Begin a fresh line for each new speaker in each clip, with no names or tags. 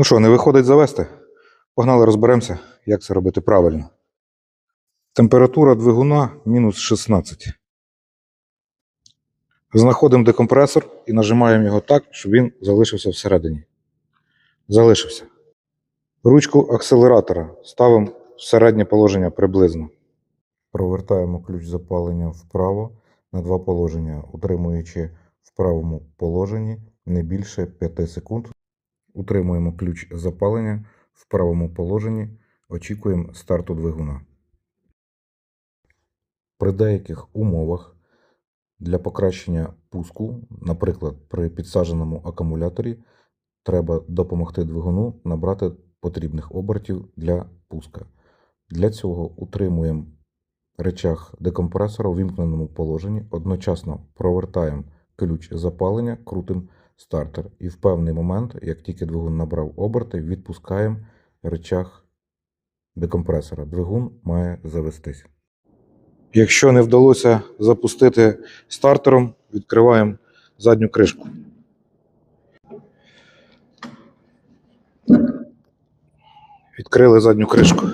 Ну що, не виходить завести? Погнали розберемося, як це робити правильно. Температура двигуна мінус 16. Знаходимо декомпресор і нажимаємо його так, щоб він залишився всередині. Залишився. Ручку акселератора ставимо в середнє положення приблизно. Провертаємо ключ запалення вправо на два положення, утримуючи в правому положенні не більше 5 секунд. Утримуємо ключ запалення в правому положенні, очікуємо старту двигуна. При деяких умовах для покращення пуску, наприклад, при підсадженому акумуляторі, треба допомогти двигуну набрати потрібних обертів для пуска. Для цього утримуємо речах декомпресора у вімкненому положенні, одночасно провертаємо ключ запалення, крутимо стартер. І в певний момент, як тільки двигун набрав оберти, відпускаємо речах декомпресора. Двигун має завестись. Якщо не вдалося запустити стартером, відкриваємо задню кришку. Відкрили задню кришку.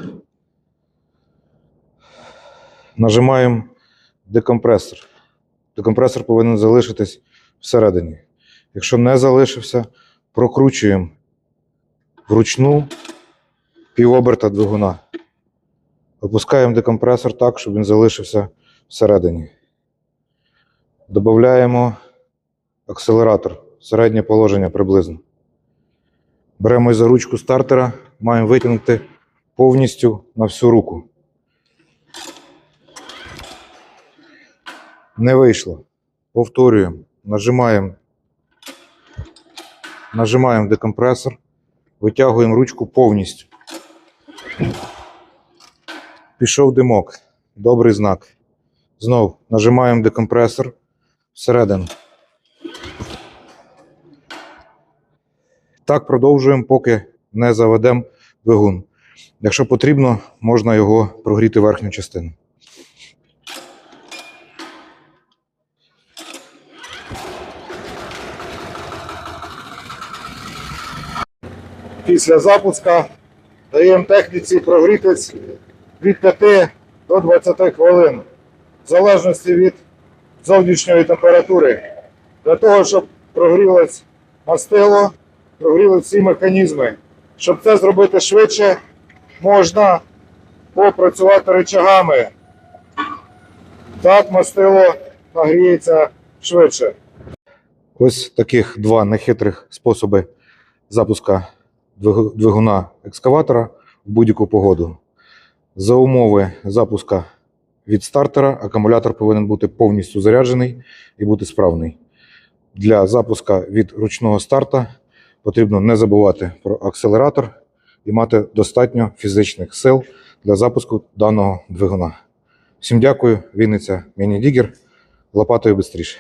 Нажимаємо декомпресор. Декомпресор повинен залишитись всередині. Якщо не залишився, прокручуємо вручну півоберта двигуна. Опускаємо декомпресор так, щоб він залишився всередині. Додаємо акселератор, середнє положення приблизно. Беремо за ручку стартера, маємо витягнути повністю на всю руку. Не вийшло. Повторюємо. Нажимаємо. Нажимаємо декомпресор, витягуємо ручку повністю. Пішов димок. Добрий знак. Знов нажимаємо декомпресор всередину. Так продовжуємо, поки не заведемо двигун. Якщо потрібно, можна його прогріти верхню частину.
Після запуска даємо техніці прогрітись від 5 до 20 хвилин, в залежності від зовнішньої температури. Для того, щоб прогрілось мастило, прогріли всі механізми. Щоб це зробити швидше, можна попрацювати рычагами. Так мастило нагріється швидше.
Ось таких два нехитрих способи запуска двигуна екскаватора в будь-яку погоду. За умови запуска від стартера акумулятор повинен бути повністю заряджений і бути справний. Для запуска від ручного старта потрібно не забувати про акселератор і мати достатньо фізичних сил для запуску даного двигуна. Всім дякую, Вінниця Міні Дігер. Лопатою швидше.